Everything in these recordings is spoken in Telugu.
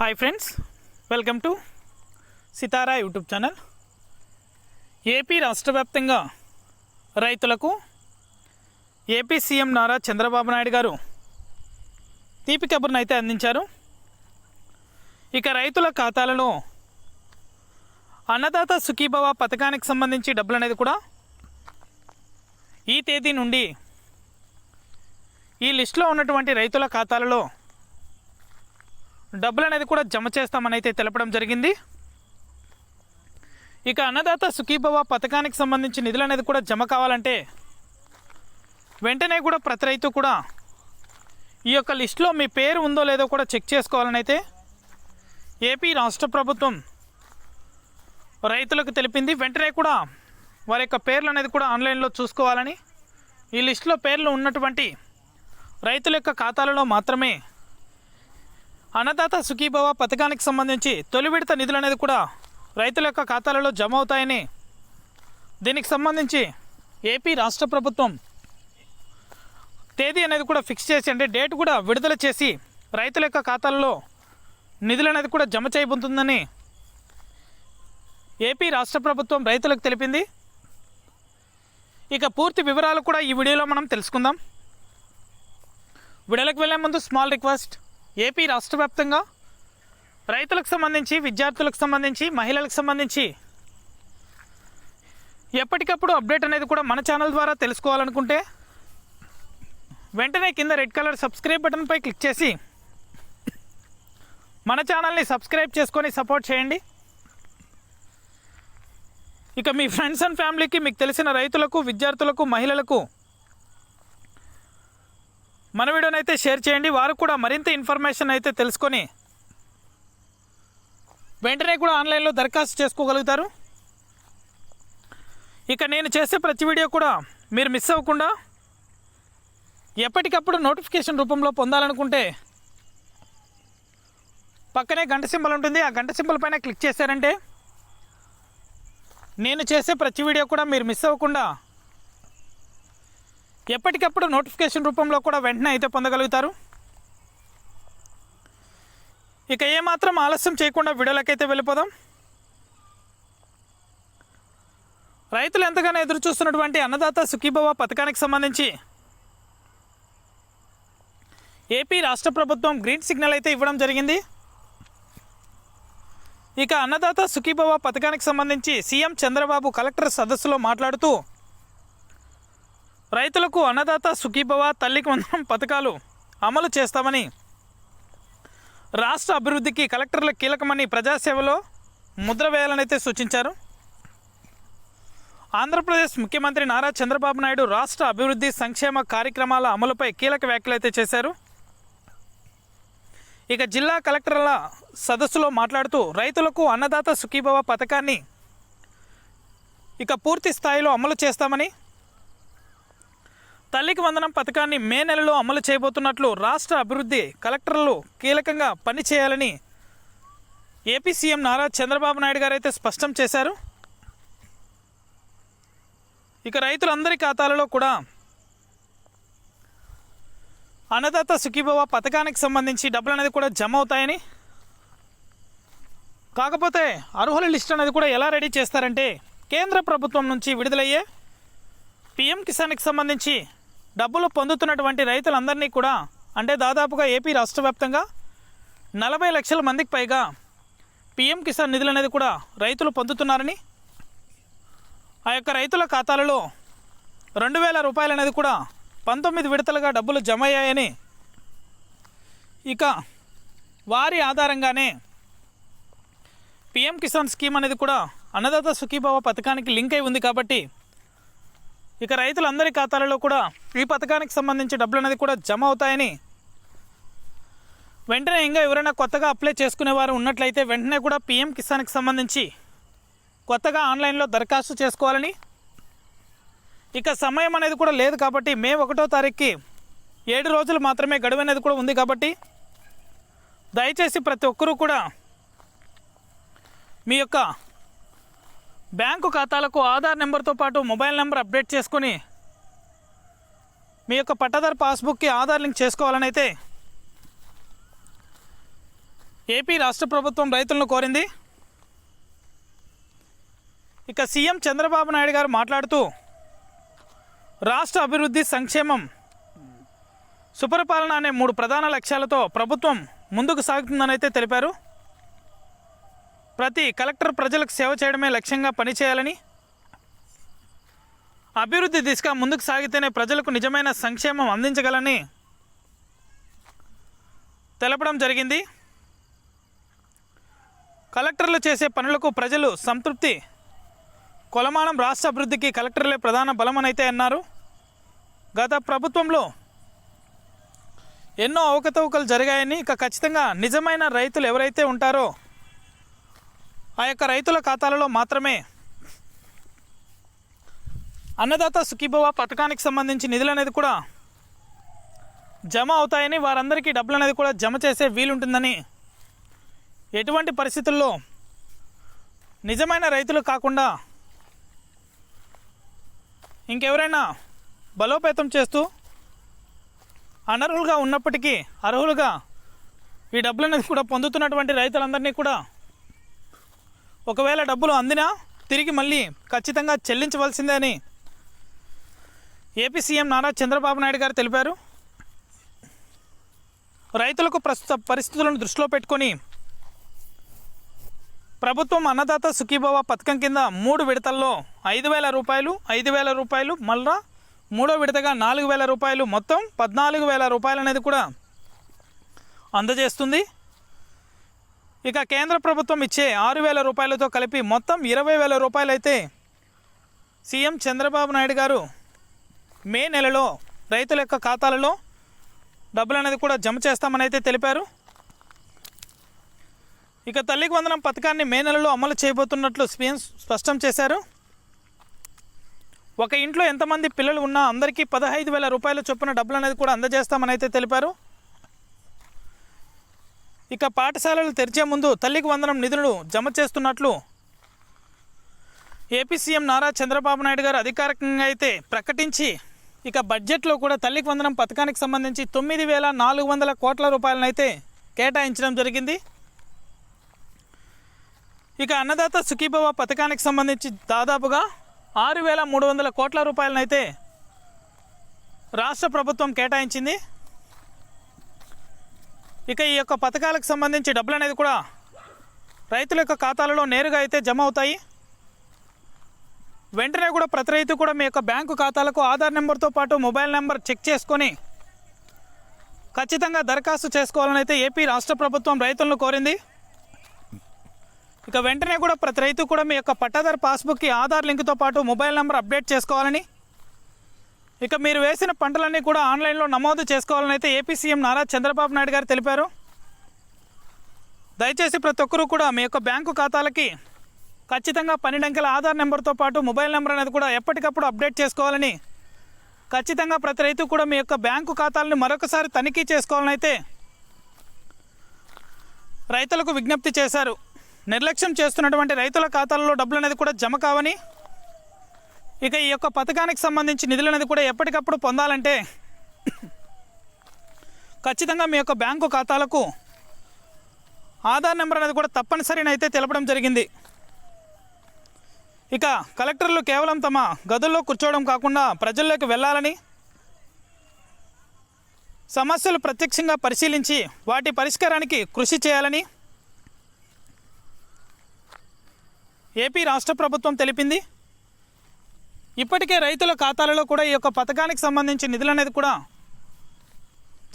Hi friends welcome to Sitara YouTube channel AP రాష్ట్ర వ్యాప్తంగా రైతులకు ఏపీ సీఎం నారా చంద్రబాబు నాయుడు గారు తీపి కబుర్ను అయితే అందించారు. ఇక రైతుల ఖాతాలలో అన్నదాత సుఖీభవ పథకానికి సంబంధించి డబ్బులు అనేది కూడా ఈ తేదీ నుండి ఈ లిస్టులో ఉన్నటువంటి రైతుల ఖాతాలలో డబ్బులు అనేది కూడా జమ చేస్తామని అయితే తెలపడం జరిగింది. ఇక అన్నదాత సుఖీభవ పథకానికి సంబంధించి నిధులు అనేది కూడా జమ కావాలంటే వెంటనే కూడా ప్రతి రైతు కూడా ఈ యొక్క లిస్టులో మీ పేరు ఉందో లేదో కూడా చెక్ చేసుకోవాలని అయితే ఏపీ రాష్ట్ర ప్రభుత్వం రైతులకు తెలిపింది. వెంటనే కూడా వారి యొక్క పేర్లు అనేది కూడా ఆన్లైన్లో చూసుకోవాలని ఈ లిస్టులో పేర్లు ఉన్నటువంటి రైతుల యొక్క ఖాతాలలో మాత్రమే అన్నదాత సుఖీభవ పథకానికి సంబంధించి తొలి విడత నిధులు అనేది కూడా రైతుల యొక్క ఖాతాలలో జమ అవుతాయని దీనికి సంబంధించి ఏపీ రాష్ట్ర ప్రభుత్వం తేదీ అనేది కూడా ఫిక్స్ చేసి అంటే డేట్ కూడా విడుదల చేసి రైతుల యొక్క ఖాతాలలో నిధులు అనేది కూడా జమ చేయబోతుందని ఏపీ రాష్ట్ర ప్రభుత్వం రైతులకు తెలిపింది. ఇక పూర్తి వివరాలు కూడా ఈ వీడియోలో మనం తెలుసుకుందాం. వీడియోలకు వెళ్ళే ముందు స్మాల్ రిక్వెస్ట్. ఏపీ రాష్ట్ర వ్యాప్తంగా రైతులకు సంబంధించి విద్యార్థులకు సంబంధించి మహిళలకు సంబంధించి ఎప్పటికప్పుడు అప్డేట్ అనేది కూడా మన ఛానల్ ద్వారా తెలుసుకోవాలనుకుంటే వెంటనే కింద రెడ్ కలర్ సబ్స్క్రైబ్ బటన్పై క్లిక్ చేసి మన ఛానల్ని సబ్స్క్రైబ్ చేసుకొని సపోర్ట్ చేయండి. ఇక మీ ఫ్రెండ్స్ అండ్ ఫ్యామిలీకి మీకు తెలిసిన రైతులకు విద్యార్థులకు మహిళలకు మన వీడియోనైతే షేర్ చేయండి. వారు కూడా మరింత ఇన్ఫర్మేషన్ అయితే తెలుసుకొని వెంటనే కూడా ఆన్లైన్లో దరఖాస్తు చేసుకోగలుగుతారు. ఇక నేను చేసే ప్రతి వీడియో కూడా మీరు మిస్ అవ్వకుండా ఎప్పటికప్పుడు నోటిఫికేషన్ రూపంలో పొందాలనుకుంటే పక్కనే గంట సింబల్ ఉంటుంది. ఆ గంట సింబల్ పైన క్లిక్ చేశారంటే నేను చేసే ప్రతి వీడియో కూడా మీరు మిస్ అవ్వకుండా ఎప్పటికప్పుడు నోటిఫికేషన్ రూపంలో కూడా వెంటనే అయితే పొందగలుగుతారు. ఇక ఏమాత్రం ఆలస్యం చేయకుండా వీడియోలకైతే వెళ్ళిపోదాం. రైతులు ఎంతగానో ఎదురు చూస్తున్నటువంటి అన్నదాత సుఖీభవ పథకానికి సంబంధించి ఏపీ రాష్ట్ర ప్రభుత్వం గ్రీన్ సిగ్నల్ అయితే ఇవ్వడం జరిగింది. ఇక అన్నదాత సుఖీభవ పథకానికి సంబంధించి సీఎం చంద్రబాబు కలెక్టర్ సదస్సులో మాట్లాడుతూ రైతులకు అన్నదాత సుఖీభవ తల్లికి వందనం పథకాలు అమలు చేస్తామని రాష్ట్ర అభివృద్ధికి కలెక్టర్ల కీలకమని ప్రజాసేవలో ముద్ర వేయాలనైతే సూచించారు. ఆంధ్రప్రదేశ్ ముఖ్యమంత్రి నారా చంద్రబాబు నాయుడు రాష్ట్ర అభివృద్ధి సంక్షేమ కార్యక్రమాల అమలుపై కీలక వ్యాఖ్యలు అయితే చేశారు. ఇక జిల్లా కలెక్టర్ల సదస్సులో మాట్లాడుతూ రైతులకు అన్నదాత సుఖీభవ పథకాన్ని ఇక పూర్తి స్థాయిలో అమలు చేస్తామని తల్లికి వందనం పథకాన్ని మే నెలలో అమలు చేయబోతున్నట్లు రాష్ట్ర అభివృద్ధి కలెక్టర్లు కీలకంగా పనిచేయాలని ఏపీ సీఎం నారా చంద్రబాబు నాయుడు గారు అయితే స్పష్టం చేశారు. ఇక రైతులందరి ఖాతాలలో కూడా అన్నదాత సుఖీభవ పథకానికి సంబంధించి డబ్బులు అనేది కూడా జమ అవుతాయని. కాకపోతే అర్హుల లిస్ట్ అనేది కూడా ఎలా రెడీ చేస్తారంటే కేంద్ర ప్రభుత్వం నుంచి విడుదలయ్యే పిఎం కిసాన్కి సంబంధించి డబ్బులు పొందుతున్నటువంటి రైతులందరినీ కూడా అంటే దాదాపుగా ఏపీ రాష్ట్ర వ్యాప్తంగా నలభై లక్షల మందికి పైగా పిఎం కిసాన్ నిధులు అనేది కూడా రైతులు పొందుతున్నారని ఆ యొక్క రైతుల ఖాతాలలో రెండు వేల రూపాయలు అనేది కూడా పంతొమ్మిది విడతలుగా డబ్బులు జమ అయ్యాయని ఇక వారి ఆధారంగానే పిఎం కిసాన్ స్కీమ్ అనేది కూడా అన్నదాత సుఖీభావ పథకానికి లింక్ అయి ఉంది కాబట్టి ఇక రైతులందరి ఖాతాలలో కూడా ఈ పథకానికి సంబంధించి డబ్బులు అనేది కూడా జమ అవుతాయని. వెంటనే ఇంకా ఎవరైనా కొత్తగా అప్లై చేసుకునే వారు ఉన్నట్లయితే వెంటనే కూడా పిఎం కిసాన్కి సంబంధించి కొత్తగా ఆన్లైన్లో దరఖాస్తు చేసుకోవాలని. ఇక సమయం అనేది కూడా లేదు కాబట్టి మే ఒకటో తారీఖుకి ఏడు రోజులు మాత్రమే గడువు అనేది కూడా ఉంది కాబట్టి దయచేసి ప్రతి ఒక్కరూ కూడా మీ యొక్క బ్యాంకు ఖాతాలకు ఆధార్ నెంబర్తో పాటు మొబైల్ నెంబర్ అప్డేట్ చేసుకొని మీ యొక్క పట్టాదారు పాస్బుక్కి ఆధార్ లింక్ చేసుకోవాలని అయితే ఏపీ రాష్ట్ర ప్రభుత్వం రైతులను కోరింది. ఇక సీఎం చంద్రబాబు నాయుడు గారు మాట్లాడుతూ రాష్ట్ర అభివృద్ధి సంక్షేమం సుపరిపాలన అనే మూడు ప్రధాన లక్ష్యాలతో ప్రభుత్వం ముందుకు సాగుతుందని అయితే తెలిపారు. ప్రతి కలెక్టర్ ప్రజలకు సేవ చేయడమే లక్ష్యంగా పనిచేయాలని అభివృద్ధి దిశగా ముందుకు సాగితేనే ప్రజలకు నిజమైన సంక్షేమం అందించగలని తెలపడం జరిగింది. కలెక్టర్లు చేసే పనులకు ప్రజలు సంతృప్తి. కొలమానం రాష్ట్ర అభివృద్ధికి కలెక్టర్లే ప్రధాన బలమనైతే అన్నారు. గత ప్రభుత్వంలో ఎన్నో అవకతవకలు జరిగాయని ఇక ఖచ్చితంగా నిజమైన రైతులు ఎవరైతే ఉంటారో ఆ యొక్క రైతుల ఖాతాలలో మాత్రమే. అన్నదాత సుఖీభవ పథకానికి సంబంధించి నిధులు అనేది కూడా జమ అవుతాయని వారందరికీ డబ్బులు అనేది కూడా జమ చేసే వీలుంటుందని ఎటువంటి పరిస్థితుల్లో నిజమైన రైతులు కాకుండా ఇంకెవరైనా బలోపేతం చేస్తూ అనర్హులుగా ఉన్నప్పటికీ అర్హులుగా ఈ డబ్బులు అనేది కూడా పొందుతున్నటువంటి రైతులందరినీ కూడా ఒకవేళ డబ్బులు అందినా తిరిగి మళ్ళీ ఖచ్చితంగా చెల్లించవలసిందే అని ఏపీ సీఎం నారా చంద్రబాబు నాయుడు గారు తెలిపారు. రైతులకు ప్రస్తుత పరిస్థితులను దృష్టిలో పెట్టుకొని ప్రభుత్వం అన్నదాత సుఖీభవ పథకం కింద మూడు విడతల్లో ఐదు వేల రూపాయలు ఐదు వేల రూపాయలు మళ్ళా మూడో విడతగా నాలుగు వేల రూపాయలు మొత్తం పద్నాలుగు వేల రూపాయలు అనేది కూడా అందజేస్తుంది. ఇక కేంద్ర ప్రభుత్వం ఇచ్చే ఆరు వేల రూపాయలతో కలిపి మొత్తం ఇరవై వేల రూపాయలైతే సీఎం చంద్రబాబు నాయుడు గారు మే నెలలో రైతుల యొక్క ఖాతాలలో డబ్బులు అనేది కూడా జమ చేస్తామని అయితే తెలిపారు. ఇక తల్లికి వందనం పథకాన్ని మే నెలలో అమలు చేయబోతున్నట్లు సీఎం స్పష్టం చేశారు. ఒక ఇంట్లో ఎంతమంది పిల్లలు ఉన్నా అందరికీ పదహైదు వేల రూపాయల చొప్పున డబ్బులు అనేది కూడా అందజేస్తామని అయితే తెలిపారు. ఇక పాఠశాలలు తెరిచే ముందు తల్లికి వందనం నిధులు జమ చేస్తున్నట్లు ఏపీ సీఎం నారా చంద్రబాబు నాయుడు గారు అధికారికంగా అయితే ప్రకటించి ఇక బడ్జెట్లో కూడా తల్లికి వందనం పథకానికి సంబంధించి తొమ్మిది వేల నాలుగు వందల కోట్ల రూపాయలను అయితే కేటాయించడం జరిగింది. ఇక అన్నదాత సుఖీభవ పథకానికి సంబంధించి దాదాపుగా ఆరు వేల మూడు వందల కోట్ల రూపాయలను అయితే రాష్ట్ర ప్రభుత్వం కేటాయించింది. ఇక ఈ యొక్క పథకాలకు సంబంధించి డబ్బులు అనేది కూడా రైతుల యొక్క ఖాతాలలో నేరుగా అయితే జమ అవుతాయి. వెంటనే కూడా ప్రతి రైతు కూడా మీ యొక్క బ్యాంకు ఖాతాలకు ఆధార్ నెంబర్తో పాటు మొబైల్ నెంబర్ చెక్ చేసుకొని ఖచ్చితంగా దరఖాస్తు చేసుకోవాలని అయితే ఏపీ రాష్ట్ర ప్రభుత్వం రైతులను కోరింది. ఇక వెంటనే కూడా ప్రతి రైతు కూడా మీ యొక్క పట్టాదారు పాస్బుక్కి ఆధార్ లింక్తో పాటు మొబైల్ నెంబర్ అప్డేట్ చేసుకోవాలని ఇక మీరు వేసిన పంటలన్నీ కూడా ఆన్లైన్లో నమోదు చేసుకోవాలని అయితే ఏపీ సీఎం నారా చంద్రబాబు నాయుడు గారు తెలిపారు. దయచేసి ప్రతి ఒక్కరూ కూడా మీ యొక్క బ్యాంకు ఖాతాలకి ఖచ్చితంగా పన్నెండు అంకెల ఆధార్ నెంబర్తో పాటు మొబైల్ నెంబర్ అనేది కూడా ఎప్పటికప్పుడు అప్డేట్ చేసుకోవాలని ఖచ్చితంగా ప్రతి రైతు కూడా మీ యొక్క బ్యాంకు ఖాతాలను మరొకసారి తనిఖీ చేసుకోవాలని అయితే రైతులకు విజ్ఞప్తి చేశారు. నిర్లక్ష్యం చేస్తున్నటువంటి రైతుల ఖాతాల్లో డబ్బులు అనేది కూడా జమ కావని ఇక ఈ యొక్క పథకానికి సంబంధించి నిధులు అనేది కూడా ఎప్పటికప్పుడు పొందాలంటే ఖచ్చితంగా మీ యొక్క బ్యాంకు ఖాతాలకు ఆధార్ నెంబర్ అనేది కూడా తప్పనిసరినైతే అయితే తెలపడం జరిగింది. ఇక కలెక్టర్లు కేవలం తమ గదుల్లో కూర్చోవడం కాకుండా ప్రజల్లోకి వెళ్ళాలని సమస్యలు ప్రత్యక్షంగా పరిశీలించి వాటి పరిష్కారానికి కృషి చేయాలని ఏపీ రాష్ట్ర ప్రభుత్వం తెలిపింది. ఇప్పటికే రైతుల ఖాతాలలో కూడా ఈ యొక్క పథకానికి సంబంధించి నిధులు అనేది కూడా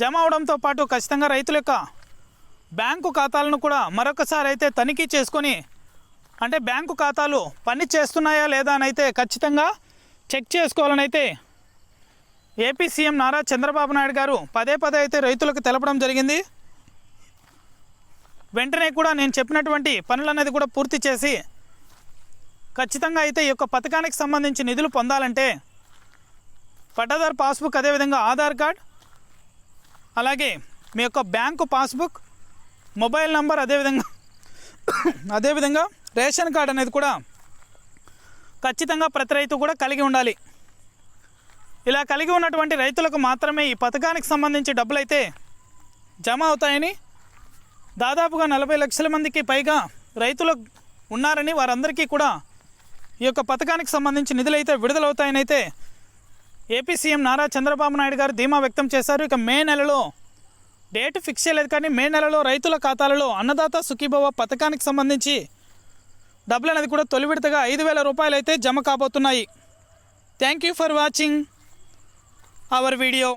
జమ అవడంతో పాటు ఖచ్చితంగా రైతుల యొక్క బ్యాంకు ఖాతాలను కూడా మరొకసారి అయితే తనిఖీ చేసుకొని అంటే బ్యాంకు ఖాతాలు పని చేస్తున్నాయా లేదా అని అయితే ఖచ్చితంగా చెక్ చేసుకోవాలని అయితే ఏపీ సీఎం నారా చంద్రబాబు నాయుడు గారు పదే పదే అయితే రైతులకు తెలపడం జరిగింది. వెంటనే కూడా నేను చెప్పినటువంటి పనులు అనేది కూడా పూర్తి చేసి ఖచ్చితంగా అయితే ఈ యొక్క పథకానికి సంబంధించి నిధులు పొందాలంటే పట్టాదారు పాస్బుక్ అదేవిధంగా ఆధార్ కార్డ్ అలాగే మీ యొక్క బ్యాంకు పాస్బుక్ మొబైల్ నంబర్ అదేవిధంగా అదేవిధంగా రేషన్ కార్డ్ అనేది కూడా ఖచ్చితంగా ప్రతి రైతు కూడా కలిగి ఉండాలి. ఇలా కలిగి ఉన్నటువంటి రైతులకు మాత్రమే ఈ పథకానికి సంబంధించి డబ్బులు అయితే జమ అవుతాయని దాదాపుగా నలభై లక్షల మందికి పైగా రైతులు ఉన్నారని వారందరికీ కూడా ఈ యొక్క పథకానికి సంబంధించి నిధులైతే విడుదలవుతాయని అయితే ఏపీ సీఎం నారా చంద్రబాబు నాయుడు గారు ధీమా వ్యక్తం చేశారు. ఇక మే నెలలో డేట్ ఫిక్స్ చేయలేదు కానీ మే నెలలో రైతుల ఖాతాలలో అన్నదాత సుఖీభవ పథకానికి సంబంధించి డబ్బులు అనేది కూడా తొలి విడతగా ఐదు వేల రూపాయలు అయితే జమ కాబోతున్నాయి. Thank you for watching our video